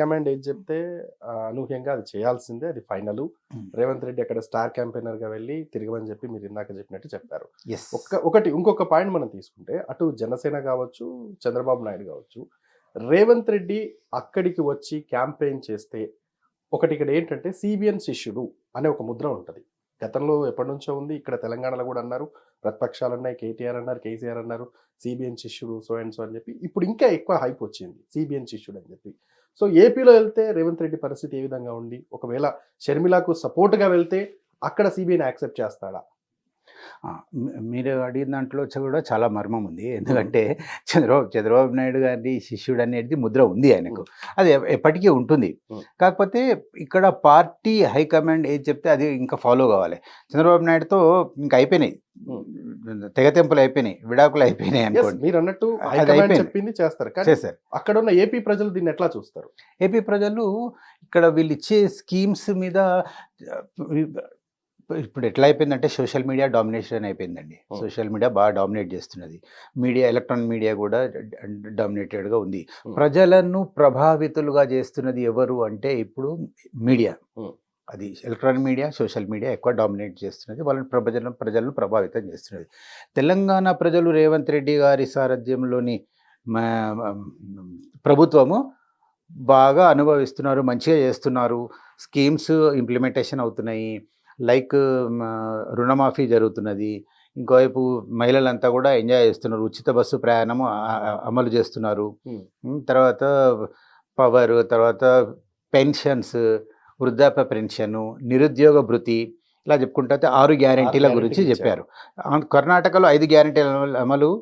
Command ఏది చెప్తే అనూహ్యంగా అది చేయాల్సిందే. అది ఫైనల్. రేవంత్ రెడ్డి అక్కడ స్టార్ క్యాంపెయినర్గా వెళ్ళి తిరగమని చెప్పి మీరు ఇందాక చెప్పినట్టు చెప్పారు. ఒక్క ఒకటి ఇంకొక పాయింట్ మనం తీసుకుంటే అటు జనసేన కావచ్చు చంద్రబాబు నాయుడు కావచ్చు రేవంత్ రెడ్డి అక్కడికి వచ్చి క్యాంపెయిన్ చేస్తే ఒకటి ఇక్కడ ఏంటంటే సిబిఎన్ శిష్యుడు అనే ఒక ముద్ర ఉంటుంది. గతంలో ఎప్పటి నుంచో ఉంది. ఇక్కడ తెలంగాణలో కూడా అన్నారు. ప్రతిపక్షాలు ఉన్నాయి కేటీఆర్ అన్నారు. కేసీఆర్ అన్నారు. సిబిఎన్ శిష్యుడు సో అండ్ సో అని చెప్పి ఇప్పుడు ఇంకా ఎక్కువ హైప్ వచ్చింది. సిబిఎన్ శిష్యుడు అని చెప్పి. సో ఏపీలో వెళ్తే రేవంత్ రెడ్డి పరిస్థితి ఏ విధంగా ఉంది? ఒకవేళ షర్మిలకు సపోర్ట్గా వెళ్తే అక్కడ సిబిఐని యాక్సెప్ట్ చేస్తాడా? మీరు అడిగిన దాంట్లో కూడా చాలా మర్మం ఉంది. ఎందుకంటే చంద్రబాబు చంద్రబాబు నాయుడు గారి శిష్యుడు అనేది ముద్ర ఉంది ఆయనకు. అది ఎప్పటికీ ఉంటుంది. కాకపోతే ఇక్కడ పార్టీ హైకమాండ్ ఏది చెప్తే అది ఇంకా ఫాలో కావాలి. చంద్రబాబు నాయుడుతో ఇంకా అయిపోయినాయి. తెగతెంపులు అయిపోయినాయి విడాకులు అయిపోయినాయి అనుకోండి. మీరు అన్నట్టు. చెప్పింది చేస్తారు. చేశారు. అక్కడ ఉన్న ఏపీ ప్రజలు దీన్ని ఎట్లా చూస్తారు? ఏపీ ప్రజలు ఇక్కడ వీళ్ళు ఇచ్చే స్కీమ్స్ మీద ఇప్పుడు ఎట్లా అయిపోయిందంటే సోషల్ మీడియా డామినేషన్ అయిపోయిందండి. సోషల్ మీడియా బాగా డామినేట్ చేస్తున్నది. మీడియా ఎలక్ట్రానిక్ మీడియా కూడా డామినేటెడ్గా ఉంది. ప్రజలను ప్రభావితులుగా చేస్తున్నది ఎవరు అంటే ఇప్పుడు మీడియా. అది ఎలక్ట్రానిక్ మీడియా సోషల్ మీడియా ఎక్కువ డామినేట్ చేస్తున్నది. వాళ్ళని ప్రజలను ప్రజలను ప్రభావితం చేస్తున్నది. తెలంగాణ ప్రజలు రేవంత్ రెడ్డి గారి సారథ్యంలోని ప్రభుత్వము బాగా అనుభవిస్తున్నారు మంచిగా చేస్తున్నారు. స్కీమ్స్ ఇంప్లిమెంటేషన్ అవుతున్నాయి. లైక్ రుణమాఫీ జరుగుతున్నది. ఇంకోవైపు మహిళలంతా కూడా ఎంజాయ్ చేస్తున్నారు. ఉచిత బస్సు ప్రయాణం అమలు చేస్తున్నారు. తర్వాత పవర్ తర్వాత పెన్షన్స్ వృద్ధాప్య పెన్షన్ నిరుద్యోగ భృతి ఇలా చెప్పుకుంటే ఆరు గ్యారంటీల గురించి చెప్పారు కర్ణాటకలో ఐదు గ్యారంటీల అమలు-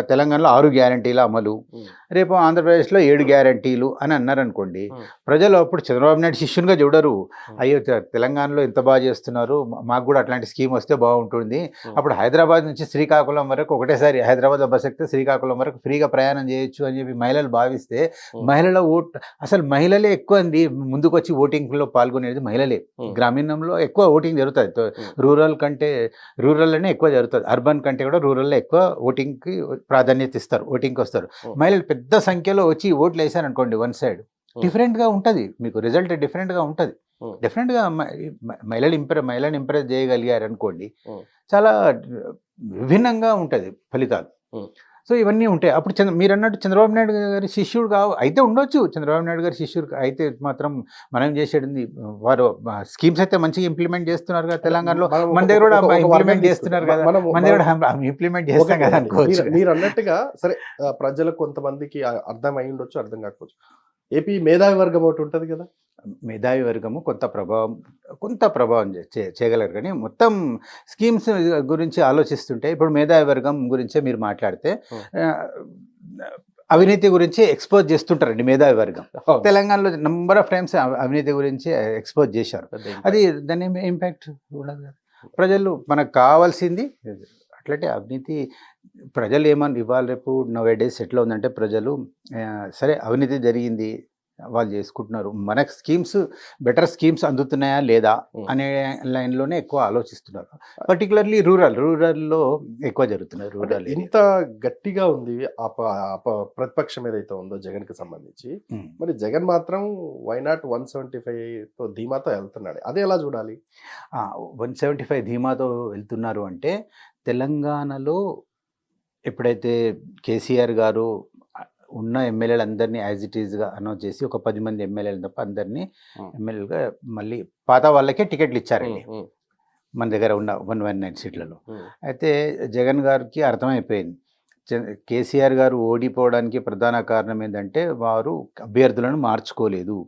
తెలంగాణలో ఆరు గ్యారంటీల అమలు. రేపు ఆంధ్రప్రదేశ్లో ఏడు గ్యారంటీలు అని అన్నారనుకోండి. ప్రజలు అప్పుడు చంద్రబాబు నాయుడు శిష్యునిగా చూడరు. అయ్యో తెలంగాణలో ఎంత బాగా చేస్తున్నారు మాకు కూడా అట్లాంటి స్కీమ్ వస్తే బాగుంటుంది. అప్పుడు హైదరాబాద్ నుంచి శ్రీకాకుళం వరకు ఒకటేసారి హైదరాబాద్ బస్ ఎక్కితే శ్రీకాకుళం వరకు ఫ్రీగా ప్రయాణం చేయొచ్చు అని చెప్పి మహిళలు భావిస్తే. మహిళల ఓట్ అసలు మహిళలే ఎక్కువ అండి ముందుకు వచ్చి ఓటింగ్లో పాల్గొనేది మహిళలే. గ్రామీణంలో ఎక్కువ ఓటింగ్ జరుగుతుంది. రూరల్ కంటే రూరల్లోనే ఎక్కువ జరుగుతుంది అర్బన్ కంటే కూడా రూరల్లో ఎక్కువ ఓటింగ్కి ప్రాధాన్యత ఇస్తారు ఓటింగ్కి వస్తారు. మహిళలు పెద్ద సంఖ్యలో వచ్చి ఓట్లు వేసారనుకోండి వన్ సైడ్. డిఫరెంట్గా ఉంటుంది మీకు రిజల్ట్ డిఫరెంట్గా ఉంటుంది. డెఫినెట్గా మహిళలు ఇంప్రె మహిళను ఇంప్రెస్ చేయగలిగారు అనుకోండి. చాలా విభిన్నంగా ఉంటుంది ఫలితాలు. సో ఇవన్నీ ఉంటాయి. అప్పుడు చంద్ర మీరు అన్నట్టు చంద్రబాబు నాయుడు గారి శిష్యుడు కావు అయితే ఉండొచ్చు. చంద్రబాబు నాయుడు గారి శిష్యుడు అయితే మాత్రం మనం చేసేది వారు స్కీమ్స్ అయితే మంచిగా ఇంప్లిమెంట్ చేస్తున్నారు కదా తెలంగాణలో. మనం దగ్గర కూడా ఇంప్లిమెంట్. చేస్తున్నారు కదా. మన దగ్గర ఇంప్లిమెంట్ చేస్తాం కదా. అనుకోవచ్చు. మీరు- అన్నట్టుగా సరే ప్రజలకు కొంతమందికి అర్థం అయి ఉండొచ్చు అర్థం కాకపోవచ్చు. ఏపీ మేధావి వర్గం ఒకటి ఉంటది కదా. మేధావి వర్గము కొంత ప్రభావం కొంత ప్రభావం చేయగలరు. కానీ మొత్తం స్కీమ్స్ గురించి ఆలోచిస్తుంటే ఇప్పుడు మేధావి వర్గం గురించే మీరు మాట్లాడితే అవినీతి గురించి ఎక్స్పోజ్ చేస్తుంటారండి మేధావి వర్గం తెలంగాణలో నంబర్ ఆఫ్ టైమ్స్ అవినీతి గురించి ఎక్స్పోజ్ చేశారు. అది దాని ఇంపాక్ట్ ఉండదు ప్రజలు మనకు కావాల్సింది అట్లంటే అవినీతి ప్రజలు ఏమని ఇవాళ రేపు నవ్ డేస్ ఎట్లా ఉందంటే ప్రజలు సరే అవినీతి జరిగింది వాళ్ళు చేసుకుంటున్నారు. మనకు స్కీమ్స్ బెటర్ స్కీమ్స్ అందుతున్నాయా లేదా. అనే లైన్లోనే ఎక్కువ ఆలోచిస్తున్నారు. పర్టికులర్లీ రూరల్ రూరల్లో ఎక్కువ జరుగుతున్నాయి అంటే రూరల్ ఇంత గట్టిగా ఉంది ప్రతిపక్షం ఏదైతే ఉందో జగన్కి సంబంధించి మరి జగన్ మాత్రం వైనాట్ వన్ సెవెంటీ ఫైవ్తో ధీమాతో వెళ్తున్నాడు. అదే ఎలా చూడాలి? వన్ సెవెంటీ ఫైవ్ ధీమాతో వెళ్తున్నారు అంటే తెలంగాణలో ఎప్పుడైతే కేసీఆర్ గారు ఉన్న ఎమ్మెల్యేలు అందరినీ యాజ్ ఇట్ ఈజ్గా అనౌన్స్ చేసి ఒక పది మంది ఎమ్మెల్యేలు తప్ప అందరినీ. ఎమ్మెల్యేలుగా మళ్ళీ పాత వాళ్ళకే టికెట్లు ఇచ్చారండి. మన దగ్గర ఉన్న వన్ వన్ నైన్ సీట్లలో. అయితే జగన్ గారికి అర్థమైపోయింది. కేసీఆర్ గారు ఓడిపోవడానికి ప్రధాన కారణం ఏంటంటే వారు అభ్యర్థులను మార్చుకోలేదు.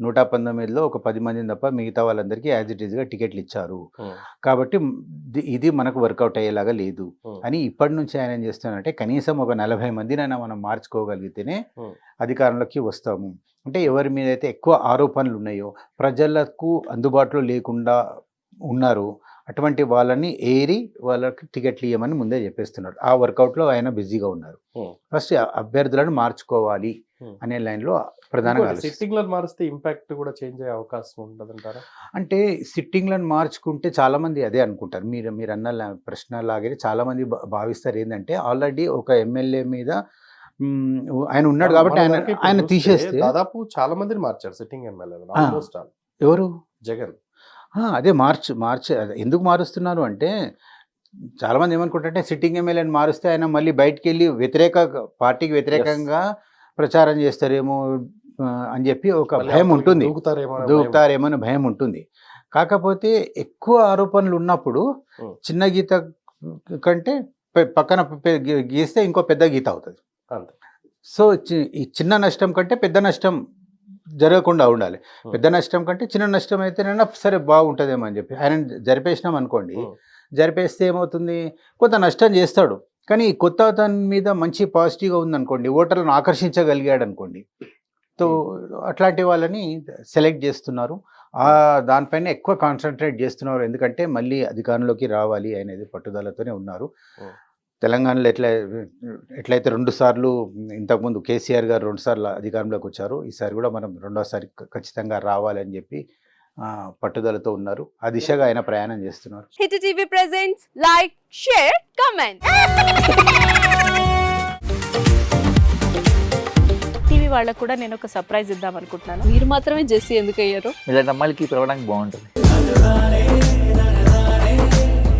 నూట పంతొమ్మిదిలో ఒక పది మందిని తప్ప మిగతా వాళ్ళందరికీ యాజ్ ఇట్ ఈజ్గా టికెట్లు ఇచ్చారు కాబట్టి ఇది మనకు వర్కౌట్ అయ్యేలాగా లేదు. అని ఇప్పటి నుంచి ఆయన ఏం చేస్తున్నారంటే కనీసం ఒక నలభై మందినైనా మనం మార్చుకోగలిగితేనే. అధికారంలోకి వస్తాము. అంటే ఎవరి మీద అయితే ఎక్కువ ఆరోపణలు ఉన్నాయో ప్రజలకు అందుబాటులో లేకుండా ఉన్నారు అటువంటి వాళ్ళని ఏరి వాళ్ళకి టికెట్లు ఇవ్వమని ముందే చెప్పేస్తున్నారు ఆ వర్కౌట్లో ఆయన బిజీగా ఉన్నారు. ఫస్ట్ అభ్యర్థులను మార్చుకోవాలి. అనే లైన్లో ప్రధానంగా ఆలోచిస్తున్నారు. సిట్టింగ్లో మారిస్తే ఇంపాక్ట్ కూడా చేంజ్ అయ్యే అవకాశం ఉంటదంటారా అంటే సిట్టింగ్లను మార్చుకుంటే చాలామంది అదే అనుకుంటారు మీరు మీరు అన్న ప్రశ్న లాగే చాలామంది భావిస్తారు ఏంటంటే ఆల్రెడీ ఒక ఎమ్మెల్యే మీద ఆయన ఉన్నాడు కాబట్టి ఆయన ఆయన తీసేస్తే దాదాపు చాలా మందిని మార్చారు సిట్టింగ్ ఆల్ ఎవరు జగన్ అదే మార్చ్ మార్చ్ అదే ఎందుకు మారుస్తున్నారు అంటే చాలామంది ఏమనుకుంటారంటే సిట్టింగ్ ఎమ్మెల్యేని మారుస్తే ఆయన మళ్ళీ బయటికి వెళ్ళి వ్యతిరేక పార్టీకి వ్యతిరేకంగా ప్రచారం చేస్తారేమో అని చెప్పి ఒక భయం ఉంటుంది. దూకుతారేమో అనే భయం. ఉంటుంది. కాకపోతే ఎక్కువ ఆరోపణలు ఉన్నప్పుడు. చిన్న గీత కంటే పక్కన గీస్తే ఇంకో పెద్ద గీత అవుతుంది. సో ఈ చిన్న నష్టం కంటే పెద్ద నష్టం జరగకుండా ఉండాలి. పెద్ద నష్టం కంటే చిన్న నష్టం అయితేనైనా సరే బాగుంటుందేమో అని చెప్పి ఆయన జరిపేసినాం అనుకోండి. జరిపేస్తే ఏమవుతుంది? కొంత నష్టం చేస్తాడు. కానీ కొత్త అతని మీద మంచి పాజిటివ్గా ఉందనుకోండి ఓటర్లను ఆకర్షించగలిగాడు అనుకోండి సో అట్లాంటి వాళ్ళని సెలెక్ట్ చేస్తున్నారు. ఆ దానిపైన ఎక్కువ కాన్సన్ట్రేట్ చేస్తున్నారు. ఎందుకంటే మళ్ళీ అధికారంలోకి రావాలి అనేది పట్టుదలతోనే ఉన్నారు. తెలంగాణలో ఎట్లా ఎట్లయితే రెండు సార్లు ఇంతకుముందు కేసీఆర్ గారు రెండు సార్లు అధికారంలోకి వచ్చారు ఈసారి కూడా మనం రెండోసారి ఖచ్చితంగా రావాలని చెప్పి ఆ, పట్టుదలతో ఉన్నారు. ఆ దిశగా ఆయన ప్రయాణం చేస్తున్నారు. Hit TV presents like share comment. TV వాళ్ళకు కూడా నేను ఒక సర్ప్రైజ్ ఇద్దాం అనుకుంటున్నాను. మీరు మాత్రమే జెస్సీ ఎందుకు అయ్యారు ఇలాంటి అమ్మాయిలకి పిలవడానికి బాగుంటుంది.